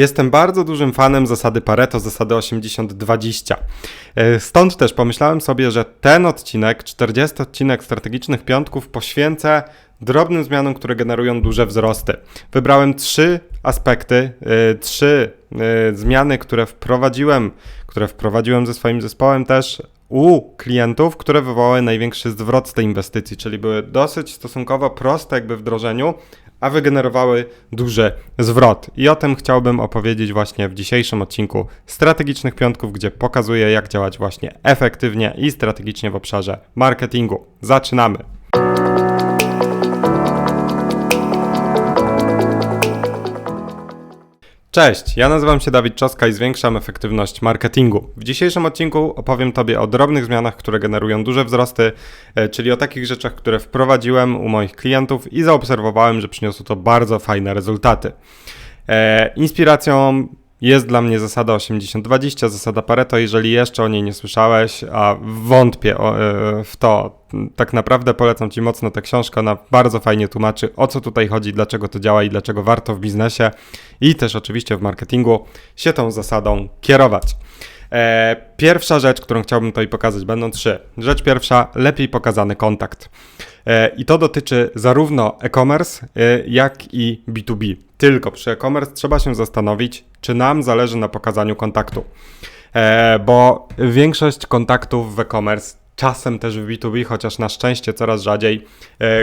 Jestem bardzo dużym fanem zasady Pareto, zasady 80-20. E, Stąd też pomyślałem sobie, że ten odcinek, 40 odcinek strategicznych piątków poświęcę drobnym zmianom, które generują duże wzrosty. Wybrałem trzy aspekty, e, trzy e, zmiany, które wprowadziłem, które wprowadziłem ze swoim zespołem też u klientów, które wywołały największy zwrot z tej inwestycji, czyli były dosyć stosunkowo proste jakby wdrożeniu, a wygenerowały duży zwrot. I o tym chciałbym opowiedzieć właśnie w dzisiejszym odcinku Strategicznych Piątków, gdzie pokazuję, jak działać właśnie efektywnie i strategicznie w obszarze marketingu. Zaczynamy! Cześć, ja nazywam się Dawid Czoska i zwiększam efektywność marketingu. W dzisiejszym odcinku opowiem Tobie o drobnych zmianach, które generują duże wzrosty, e, czyli o takich rzeczach, które wprowadziłem u moich klientów i zaobserwowałem, że przyniosło to bardzo fajne rezultaty. E, inspiracją jest dla mnie zasada 80-20, zasada Pareto. Jeżeli jeszcze o niej nie słyszałeś, a wątpię e, w to, tak naprawdę polecam Ci mocno tę książkę. Ona bardzo fajnie tłumaczy, o co tutaj chodzi, dlaczego to działa i dlaczego warto w biznesie i też oczywiście w marketingu się tą zasadą kierować. E, pierwsza rzecz, którą chciałbym tutaj pokazać, będą trzy. Rzecz pierwsza, lepiej pokazany kontakt. E, I to dotyczy zarówno e-commerce, jak i B2B. Tylko przy e-commerce trzeba się zastanowić, czy nam zależy na pokazaniu kontaktu. Bo większość kontaktów w e-commerce czasem też w B2B, chociaż na szczęście coraz rzadziej,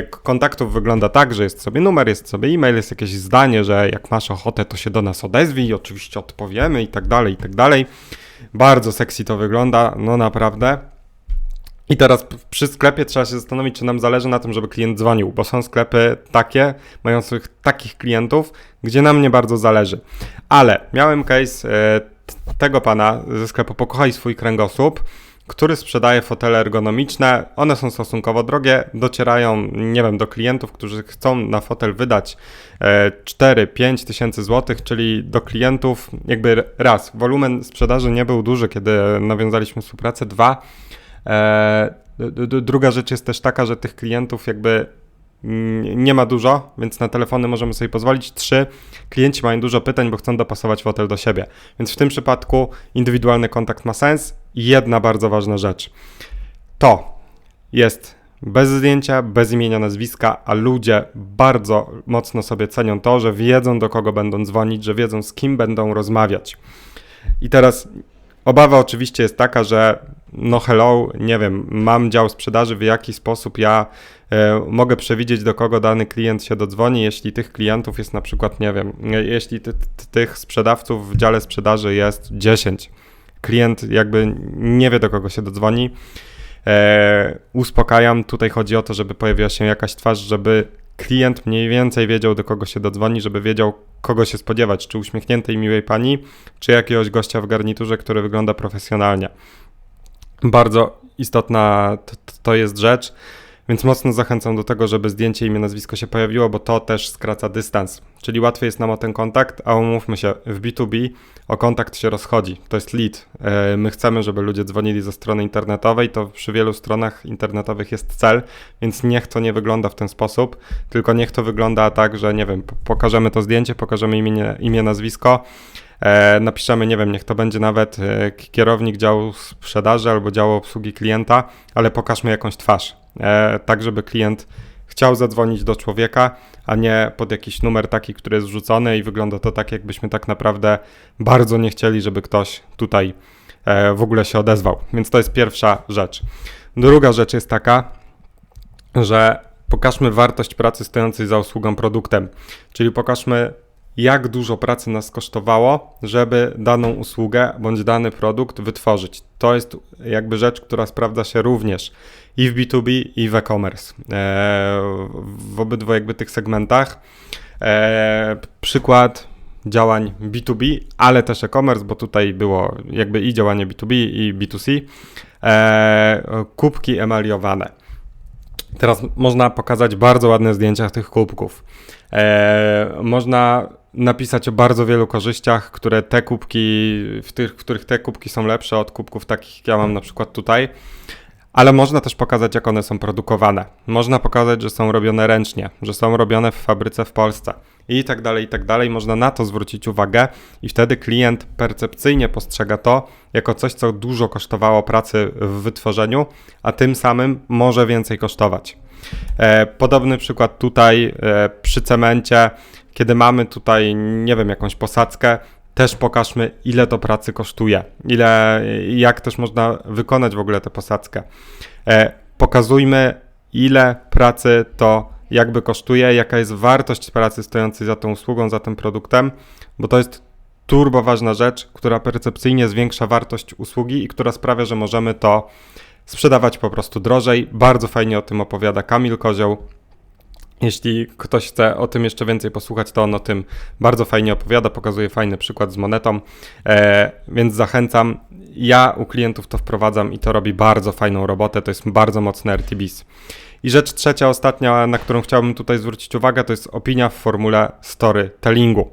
kontaktów wygląda tak, że jest sobie numer, jest sobie e-mail, jest jakieś zdanie, że jak masz ochotę, to się do nas odezwij, oczywiście odpowiemy i tak dalej, i tak dalej. Bardzo sexy to wygląda, no naprawdę. I teraz przy sklepie trzeba się zastanowić, czy nam zależy na tym, żeby klient dzwonił, bo są sklepy takie, mających takich klientów, gdzie nam nie bardzo zależy. Ale miałem case e, tego pana ze sklepu Pokochaj swój kręgosłup, który sprzedaje fotele ergonomiczne. One są stosunkowo drogie, docierają, nie wiem, do klientów, którzy chcą na fotel wydać 4-5 e, tysięcy złotych, czyli do klientów jakby raz, wolumen sprzedaży nie był duży, kiedy nawiązaliśmy współpracę, dwa, druga rzecz jest też taka, że tych klientów jakby nie ma dużo, więc na telefony możemy sobie pozwolić. Trzy, klienci mają dużo pytań, bo chcą dopasować fotel do siebie. Więc w tym przypadku indywidualny kontakt ma sens. Jedna bardzo ważna rzecz. To jest bez zdjęcia, bez imienia, nazwiska, a ludzie bardzo mocno sobie cenią to, że wiedzą do kogo będą dzwonić, że wiedzą z kim będą rozmawiać. I teraz Obawa oczywiście jest taka, że no hello, nie wiem, mam dział sprzedaży, w jaki sposób ja e, mogę przewidzieć, do kogo dany klient się dodzwoni, jeśli tych klientów jest na przykład, nie wiem, jeśli ty, ty, tych sprzedawców w dziale sprzedaży jest 10. Klient jakby nie wie, do kogo się dodzwoni. E, uspokajam, tutaj chodzi o to, żeby pojawiła się jakaś twarz, żeby klient mniej więcej wiedział, do kogo się dodzwoni, żeby wiedział, kogo się spodziewać, czy uśmiechniętej, miłej pani, czy jakiegoś gościa w garniturze, który wygląda profesjonalnie. Bardzo istotna to jest rzecz. Więc mocno zachęcam do tego, żeby zdjęcie, imię, nazwisko się pojawiło, bo to też skraca dystans. Czyli łatwiej jest nam o ten kontakt, a umówmy się, w B2B o kontakt się rozchodzi. To jest lead. E, my chcemy, żeby ludzie dzwonili ze strony internetowej, to przy wielu stronach internetowych jest cel, więc niech to nie wygląda w ten sposób, tylko niech to wygląda tak, że nie wiem, pokażemy to zdjęcie, pokażemy imię, imię nazwisko, E, napiszemy, nie wiem, niech to będzie nawet e, kierownik działu sprzedaży albo działu obsługi klienta, ale pokażmy jakąś twarz, tak żeby klient chciał zadzwonić do człowieka, a nie pod jakiś numer taki, który jest wrzucony i wygląda to tak, jakbyśmy tak naprawdę bardzo nie chcieli, żeby ktoś tutaj w ogóle się odezwał. Więc to jest pierwsza rzecz. Druga rzecz jest taka, że pokażmy wartość pracy stojącej za usługą produktem, czyli pokażmy jak dużo pracy nas kosztowało, żeby daną usługę bądź dany produkt wytworzyć. To jest jakby rzecz, która sprawdza się również i w B2B, i w e-commerce. E, w obydwu jakby tych segmentach. E, przykład działań B2B, ale też e-commerce, bo tutaj było jakby i działanie B2B, i B2C. E, kubki emaliowane. Teraz można pokazać bardzo ładne zdjęcia tych kubków. można napisać o bardzo wielu korzyściach, które te kubki, w tych, w których te kubki są lepsze od kubków takich, jak ja mam na przykład tutaj. ale można też pokazać, jak one są produkowane. Można pokazać, że są robione ręcznie, że są robione w fabryce w Polsce i tak dalej, i tak dalej. Można na to zwrócić uwagę i wtedy klient percepcyjnie postrzega to jako coś, co dużo kosztowało pracy w wytworzeniu, a tym samym może więcej kosztować. E, podobny przykład tutaj e, przy cemencie, kiedy mamy tutaj, nie wiem, jakąś posadzkę, też pokażmy, ile to pracy kosztuje, ile, jak też można wykonać w ogóle tę posadzkę. E, pokazujmy, ile pracy to jakby kosztuje, jaka jest wartość pracy stojącej za tą usługą, za tym produktem, bo to jest turbo ważna rzecz, która percepcyjnie zwiększa wartość usługi i która sprawia, że możemy to sprzedawać po prostu drożej. Bardzo fajnie o tym opowiada Kamil Kozioł. Jeśli ktoś chce o tym jeszcze więcej posłuchać, to on o tym bardzo fajnie opowiada, pokazuje fajny przykład z monetą, e, więc zachęcam. Ja u klientów to wprowadzam i to robi bardzo fajną robotę, to jest bardzo mocny RTBs. I rzecz trzecia, ostatnia, na którą chciałbym tutaj zwrócić uwagę, to jest opinia w formule storytellingu.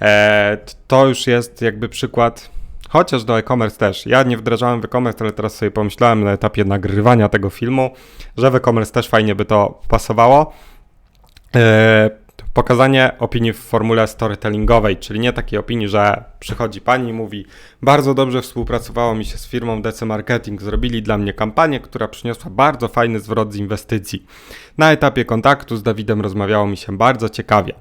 E, to już jest jakby przykład Chociaż do e-commerce też. Ja nie wdrażałem w e-commerce, ale teraz sobie pomyślałem na etapie nagrywania tego filmu, że w e-commerce też fajnie by to pasowało. E, pokazanie opinii w formule storytellingowej, czyli nie takiej opinii, że przychodzi pani i mówi bardzo dobrze współpracowało mi się z firmą DC Marketing, zrobili dla mnie kampanię, która przyniosła bardzo fajny zwrot z inwestycji. Na etapie kontaktu z Dawidem rozmawiało mi się bardzo ciekawie.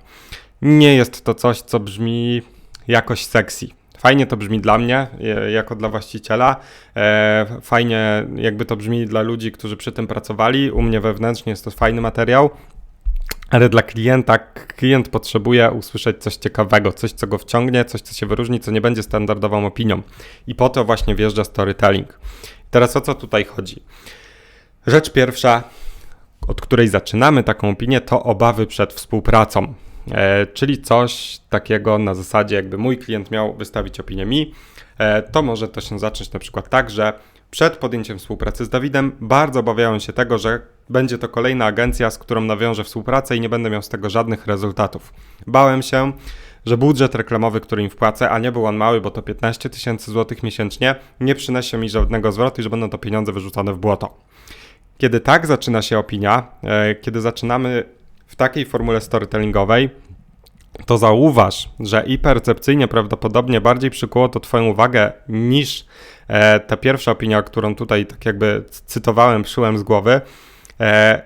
Nie jest to coś, co brzmi jakoś sexy. Fajnie to brzmi dla mnie, jako dla właściciela. E, fajnie jakby to brzmi dla ludzi, którzy przy tym pracowali. U mnie wewnętrznie jest to fajny materiał. Ale dla klienta, klient potrzebuje usłyszeć coś ciekawego, coś, co go wciągnie, coś, co się wyróżni, co nie będzie standardową opinią. I po to właśnie wjeżdża storytelling. Teraz o co tutaj chodzi? Rzecz pierwsza, od której zaczynamy taką opinię, to obawy przed współpracą. E, czyli coś takiego na zasadzie, jakby mój klient miał wystawić opinię mi, e, to może to się zacząć na przykład tak, że przed podjęciem współpracy z Dawidem bardzo obawiałem się tego, że będzie to kolejna agencja, z którą nawiążę współpracę i nie będę miał z tego żadnych rezultatów. Bałem się, że budżet reklamowy, który im wpłacę, a nie był on mały, bo to 15 tysięcy złotych miesięcznie, nie przyniesie mi żadnego zwrotu i że będą to pieniądze wyrzucone w błoto. Kiedy tak zaczyna się opinia, e, kiedy zaczynamy w takiej formule storytellingowej, to zauważ, że i percepcyjnie prawdopodobnie bardziej przykuło to Twoją uwagę niż e, ta pierwsza opinia, którą tutaj tak jakby cytowałem, szyłem z głowy. E,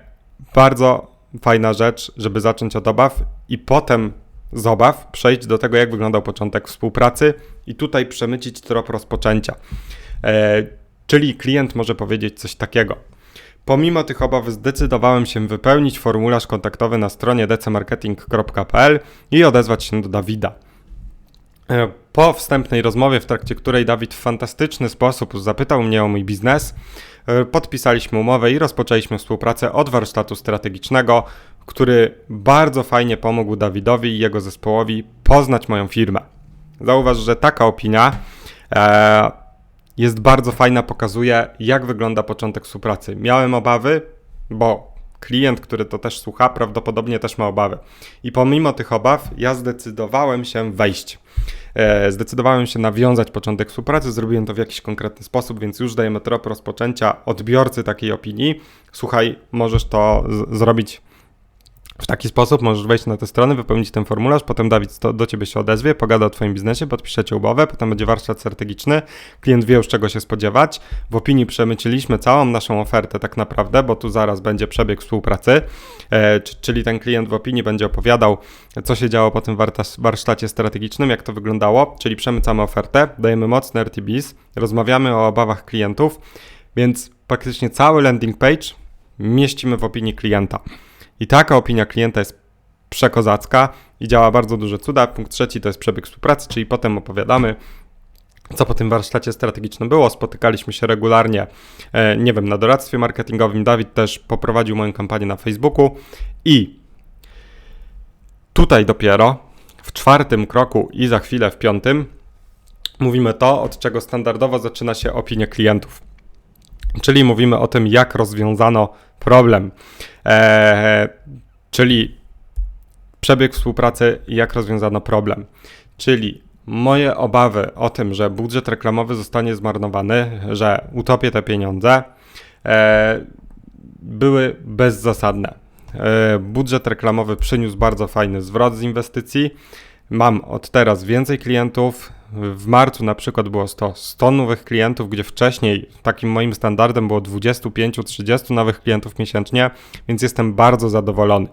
bardzo fajna rzecz, żeby zacząć od obaw i potem z obaw przejść do tego, jak wyglądał początek współpracy i tutaj przemycić trop rozpoczęcia. E, czyli klient może powiedzieć coś takiego. Pomimo tych obaw zdecydowałem się wypełnić formularz kontaktowy na stronie dcmarketing.pl i odezwać się do Dawida. E, po wstępnej rozmowie, w trakcie której Dawid w fantastyczny sposób zapytał mnie o mój biznes, e, podpisaliśmy umowę i rozpoczęliśmy współpracę od warsztatu strategicznego, który bardzo fajnie pomógł Dawidowi i jego zespołowi poznać moją firmę. Zauważ, że taka opinia e, jest bardzo fajna, pokazuje, jak wygląda początek współpracy. Miałem obawy, bo klient, który to też słucha, prawdopodobnie też ma obawy. I pomimo tych obaw, ja zdecydowałem się wejść. E, zdecydowałem się nawiązać początek współpracy, zrobiłem to w jakiś konkretny sposób, więc już dajemy trop rozpoczęcia odbiorcy takiej opinii. Słuchaj, możesz to zrobić w taki sposób możesz wejść na tę stronę, wypełnić ten formularz, potem Dawid do ciebie się odezwie, pogada o twoim biznesie, podpiszecie umowę, potem będzie warsztat strategiczny, klient wie już czego się spodziewać. W opinii przemyciliśmy całą naszą ofertę tak naprawdę, bo tu zaraz będzie przebieg współpracy, e, czyli ten klient w opinii będzie opowiadał, co się działo po tym warsztacie strategicznym, jak to wyglądało, czyli przemycamy ofertę, dajemy mocny RTBs, rozmawiamy o obawach klientów, więc praktycznie cały landing page mieścimy w opinii klienta. I taka opinia klienta jest przekozacka i działa bardzo duże cuda. Punkt trzeci to jest przebieg współpracy, czyli potem opowiadamy, co po tym warsztacie strategicznym było. Spotykaliśmy się regularnie, e, nie wiem, na doradztwie marketingowym. Dawid też poprowadził moją kampanię na Facebooku i tutaj dopiero w czwartym kroku i za chwilę w piątym mówimy to, od czego standardowo zaczyna się opinia klientów. Czyli mówimy o tym, jak rozwiązano problem, e, czyli przebieg współpracy jak rozwiązano problem. Czyli moje obawy o tym, że budżet reklamowy zostanie zmarnowany, że utopię te pieniądze, e, były bezzasadne. E, budżet reklamowy przyniósł bardzo fajny zwrot z inwestycji. Mam od teraz więcej klientów. W marcu na przykład było 100, 100 nowych klientów, gdzie wcześniej takim moim standardem było 25-30 nowych klientów miesięcznie, więc jestem bardzo zadowolony.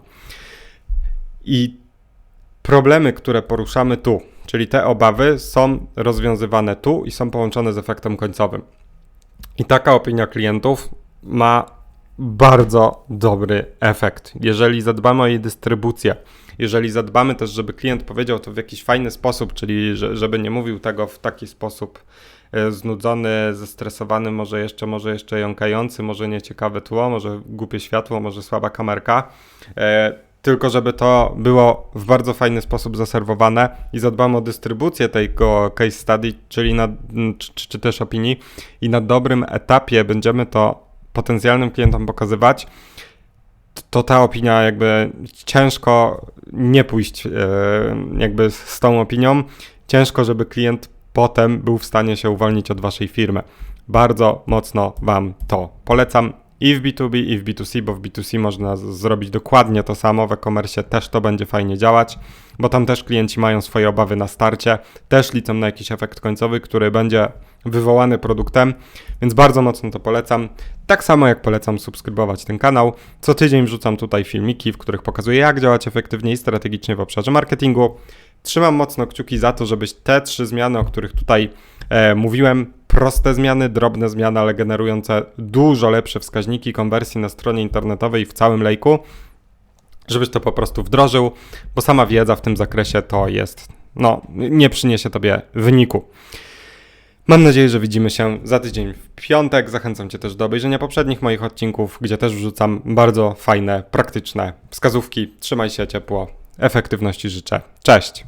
I problemy, które poruszamy tu, czyli te obawy, są rozwiązywane tu i są połączone z efektem końcowym. I taka opinia klientów ma bardzo dobry efekt. Jeżeli zadbamy o jej dystrybucję, jeżeli zadbamy też, żeby klient powiedział to w jakiś fajny sposób, czyli że, żeby nie mówił tego w taki sposób e, znudzony, zestresowany, może jeszcze, może jeszcze jąkający, może nieciekawe tło, może głupie światło, może słaba kamerka, e, tylko żeby to było w bardzo fajny sposób zaserwowane i zadbamy o dystrybucję tego case study, czyli na, czy, czy też opinii i na dobrym etapie będziemy to potencjalnym klientom pokazywać, to ta opinia jakby ciężko nie pójść e, jakby z tą opinią, ciężko, żeby klient potem był w stanie się uwolnić od waszej firmy. Bardzo mocno wam to polecam i w B2B, i w B2C, bo w B2C można zrobić dokładnie to samo, w e-commerce też to będzie fajnie działać, bo tam też klienci mają swoje obawy na starcie, też liczą na jakiś efekt końcowy, który będzie wywołany produktem, więc bardzo mocno to polecam. Tak samo jak polecam subskrybować ten kanał. Co tydzień wrzucam tutaj filmiki, w których pokazuję, jak działać efektywnie i strategicznie w obszarze marketingu. Trzymam mocno kciuki za to, żebyś te trzy zmiany, o których tutaj mówiłem, proste zmiany, drobne zmiany, ale generujące dużo lepsze wskaźniki konwersji na stronie internetowej w całym lejku, żebyś to po prostu wdrożył, bo sama wiedza w tym zakresie to jest, no, nie przyniesie tobie wyniku. Mam nadzieję, że widzimy się za tydzień w piątek. Zachęcam Cię też do obejrzenia poprzednich moich odcinków, gdzie też wrzucam bardzo fajne, praktyczne wskazówki. Trzymaj się ciepło, efektywności życzę. Cześć!